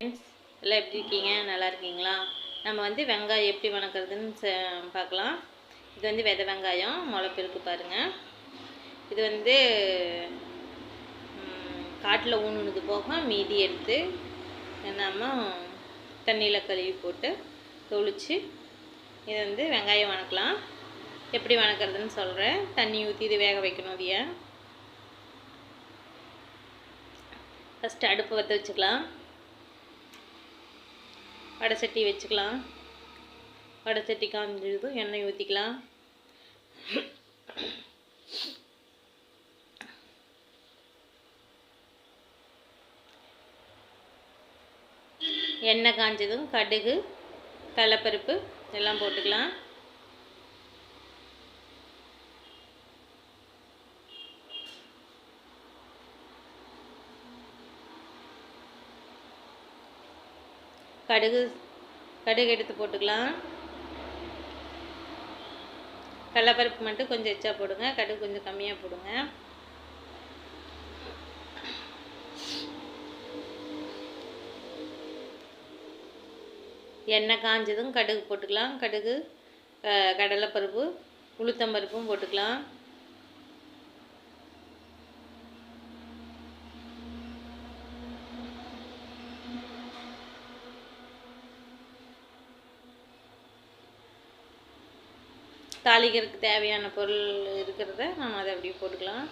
Friends எல்லாம் எப்படி இருக்கீங்க? நல்லா இருக்கீங்களா? நம்ம வந்து வெங்காயம் எப்படி வணக்கிறதுன்னு பார்க்கலாம். இது வந்து வெதை வெங்காயம். முளைப்பெருக்கு பாருங்கள் இது வந்து காட்டில் ஊனுனது போக மீதி எடுத்து நம்ம தண்ணியில் கழுவி போட்டு தொளிச்சு இதை வந்து வெங்காயம் வணக்கலாம். எப்படி வணக்கிறதுன்னு சொல்கிறேன் தண்ணி ஊற்றி இது வேக வைக்கணும் இதைய ஃபஸ்ட்டு அடுப்பு பற்ற வச்சுக்கலாம். வடை சட்டி வச்சுக்கலாம். வடை சட்டி காஞ்சதும் எண்ணெய் ஊற்றிக்கலாம் எண்ணெய் காஞ்சதும் கடுகு கடலப்பருப்பு எல்லாம் போட்டுக்கலாம். கடுகு கடுகு எடுத்து போட்டுக்கலாம். கடலப்பருப்பு மட்டும் கொஞ்சம் எச்சா போடுங்க. கடுகு கொஞ்சம் கம்மியாக போடுங்க. எண்ணெய் காஞ்சதும் கடுகு போட்டுக்கலாம். கடுகு கடலைப்பருப்பு உளுத்தம்பருப்பும் போட்டுக்கலாம். தாளிக்கிறதுக்கு தேவையான பொருள் இருக்கிறத நம்ம அதை அப்படியே போட்டுக்கலாம்.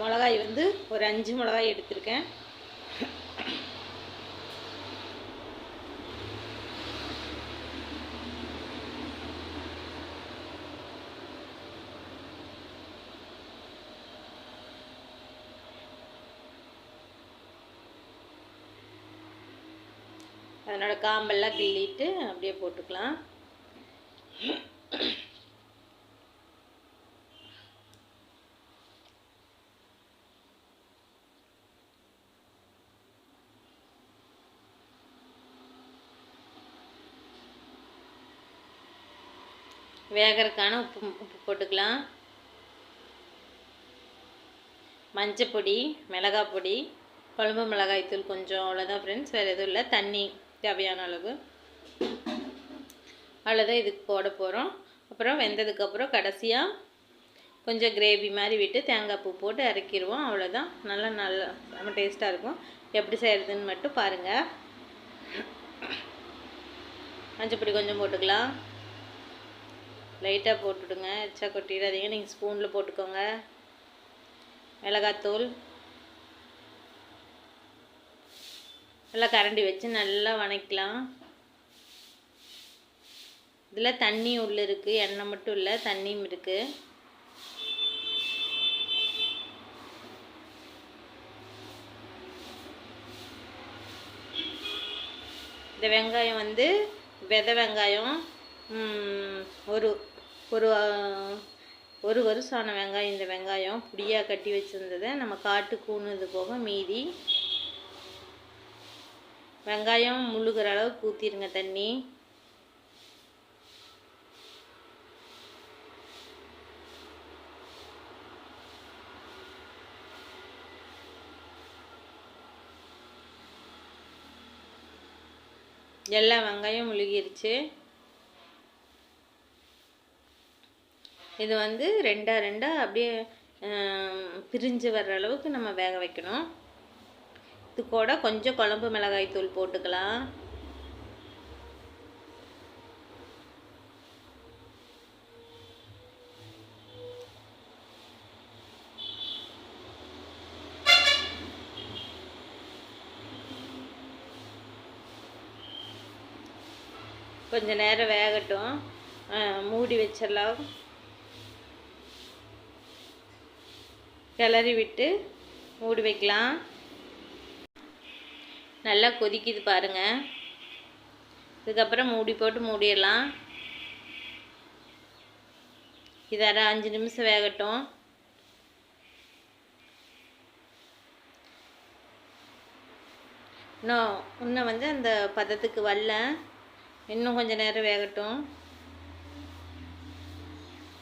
மிளகாய் வந்து ஒரு அஞ்சு மிளகாய் எடுத்திருக்கேன். அதனோட காம்பெல்லாம் கிள்ளிட்டு அப்படியே போட்டுக்கலாம். வேகறதுக்கான உப்பு உப்பு போட்டுக்கலாம். மஞ்சப்பொடி மிளகாய் பொடி குழம்பு மிளகாய் தூள் கொஞ்சம் அவ்வளோதான் ஃப்ரெண்ட்ஸ் வேறு எதுவும் இல்லை. தண்ணி தேவையான அளவு. அவ்வளோதான் இதுக்கு போட போகிறோம் அப்புறம் வெந்ததுக்கப்புறம் கடைசியாக கொஞ்சம் கிரேவி மாதிரி விட்டு தேங்காய் பூ போட்டு இறக்கிடுவோம் அவ்வளோதான் நல்லா நல்லா நம்ம டேஸ்ட்டாக இருக்கும். எப்படி செய்கிறதுன்னு மட்டும் பாருங்கள் மஞ்சப்பொடி கொஞ்சம் போட்டுக்கலாம். லைட்டாக போட்டுவிடுங்க எச்சா கொட்டிடாதீங்க. நீங்கள் ஸ்பூனில் போட்டுக்கோங்க. மிளகாத்தூள். நல்லா கரண்டி வச்சு நல்லா வணக்கலாம் இதில் தண்ணி உள்ளே இருக்குது எண்ணெய் மட்டும் இல்லை தண்ணியும் இருக்குது இந்த வெங்காயம் வந்து வெதை வெங்காயம் ஒரு ஒரு ஒரு வருஷம் ஆன வெங்காயம் இந்த வெங்காயம் புடியாக கட்டி வச்சுருந்ததை நம்ம காட்டு கூணுது போக மீதி வெங்காயம் முழுகிற அளவுக்கு ஊற்றிருங்க தண்ணி. எல்லா வெங்காயம் முழுகிருச்சு. இது வந்து ரெண்டாக ரெண்டாக அப்படியே பிரிஞ்சு வர்ற அளவுக்கு நம்ம வேக வைக்கணும். இது கூட கொஞ்சம் குழம்பு மிளகாய் தூள் போட்டுக்கலாம். கொஞ்ச நேரம் வேகட்டும். மூடி வச்சிடலாம். கிளறி விட்டு மூடி வைக்கலாம். நல்லா கொதிக்குது பாருங்கள் இதுக்கப்புறம் மூடி போட்டு மூடிடலாம். இது அரை அஞ்சு நிமிஷம் வேகட்டும். இன்னும் இன்னும் வந்து அந்த பதத்துக்கு வரல. இன்னும் கொஞ்சம் நேரம் வேகட்டும்.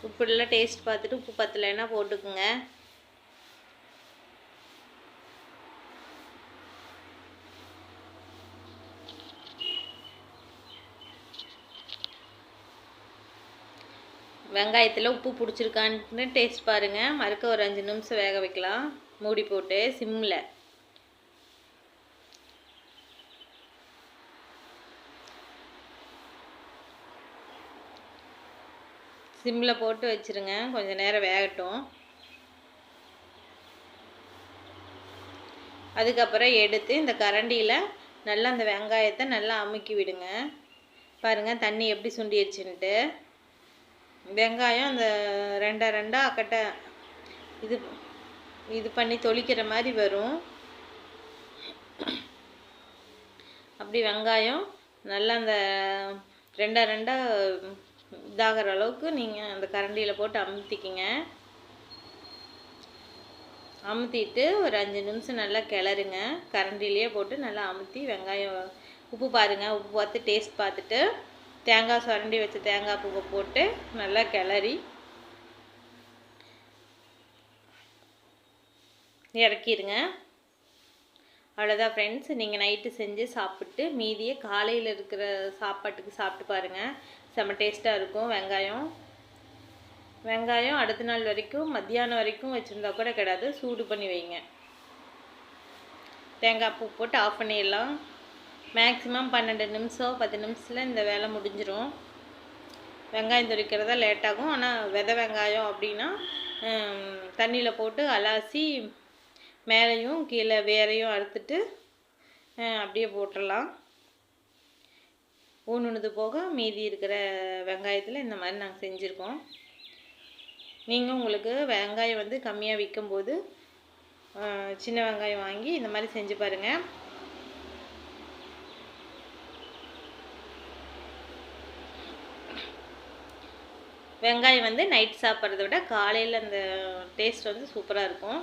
உப்புலாம் டேஸ்ட் பார்த்துட்டு உப்பு பத்தலைன்னா போட்டுக்குங்க. வெங்காயத்தில் உப்பு பிடிச்சிருக்கான்னு டேஸ்ட் பாருங்கள் மறுக்க ஒரு அஞ்சு நிமிஷம் வேக வைக்கலாம். மூடி போட்டு சிம்மில் சிம்மில் போட்டு வச்சுருங்க. கொஞ்சம் நேரம் வேகட்டும். அதுக்கப்புறம் எடுத்து இந்த கரண்டியில் நல்லா அந்த வெங்காயத்தை நல்லா அமுக்கி விடுங்க. பாருங்கள் தண்ணி எப்படி சுண்டிடுச்சுன்ட்டு வெங்காயம் அந்த ரெண்டாக ரெண்டாக அக்கட்டை இது இது பண்ணி தொளிக்கிற மாதிரி வரும். அப்படி வெங்காயம் நல்லா அந்த ரெண்டாக ரெண்டாக இதாகிற அளவுக்கு நீங்கள் அந்த கரண்டியில் போட்டு அமுத்திக்கிங்க. அமுத்திட்டு ஒரு அஞ்சு நிமிஷம் நல்லா கிளறுங்க. கரண்டிலேயே போட்டு நல்லா அமுத்தி வெங்காயம் உப்பு பாருங்கள் உப்பு பார்த்து டேஸ்ட் பார்த்துட்டு தேங்காய் சுரண்டி வச்ச தேங்காய் பூவை போட்டு நல்லா கிளறி இறக்கிடுங்க. அவ்வளோதான் ஃப்ரெண்ட்ஸ் நீங்கள் நைட்டு செஞ்சு சாப்பிட்டு மீதியே காலையில் இருக்கிற சாப்பாட்டுக்கு சாப்பிட்டு பாருங்கள் செம்ம டேஸ்ட்டாக இருக்கும். வெங்காயம். வெங்காயம் அடுத்த நாள் வரைக்கும் மத்தியானம் வரைக்கும் வச்சுருந்தா கூட கிடையாது. சூடு பண்ணி வைங்க. தேங்காய் பூ போட்டு ஆஃப் பண்ணிடலாம். மேக்ஸிமம் பன்னெண்டு நிமிஷம் பத்து நிமிஷத்தில் இந்த வேலை முடிஞ்சிடும் வெங்காயம் தொளிக்கிறதா லேட்டாகும் ஆனால் விதை வெங்காயம் அப்படின்னா தண்ணியில் போட்டு அலாசி மேலேயும் கீழே வேரையும் அறுத்துட்டு அப்படியே போட்டுடலாம் ஊனுனது போக மீதி இருக்கிற வெங்காயத்தில் இந்த மாதிரி நாங்கள் செஞ்சுருக்கோம். நீங்கள் உங்களுக்கு வெங்காயம் வந்து கம்மியாக விற்கும்போது சின்ன வெங்காயம் வாங்கி இந்த மாதிரி செஞ்சு பாருங்கள் வெங்காயம் வந்து நைட் சாப்பிட்றத விட காலையில் அந்த டேஸ்ட் வந்து சூப்பராக இருக்கும்.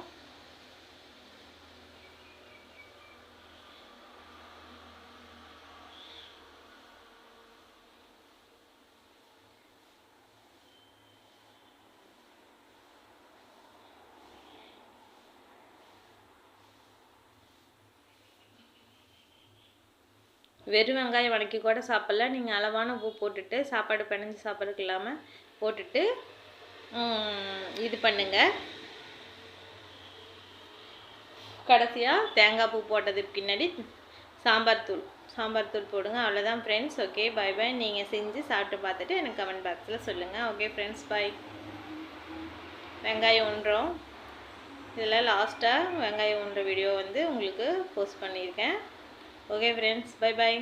வெறும் வெங்காயம் வதக்கி கூட சாப்பிட்லாம். நீங்கள் அளவான உப்பு போட்டுட்டு சாப்பாடு பிணைஞ்சு சாப்பிட்றதுக்கு இல்லாமல் போட்டுட்டு இது பண்ணுங்கள் கடைசியாக தேங்காய் பூ போட்டதுக்கு பின்னாடி சாம்பார் தூள். சாம்பார் தூள் போடுங்க. அவ்வளோதான் ஃப்ரெண்ட்ஸ் ஓகே பை பை நீங்கள் செஞ்சு சாப்பிட்டு பார்த்துட்டு எனக்கு கமெண்ட் பாக்ஸில் சொல்லுங்கள் ஓகே ஃப்ரெண்ட்ஸ் பை வெங்காயம் ஒன்றோம் இதில் லாஸ்ட்டாக வெங்காயம் ஒன்ற வீடியோ வந்து உங்களுக்கு போஸ்ட் பண்ணியிருக்கேன். Okay friends bye bye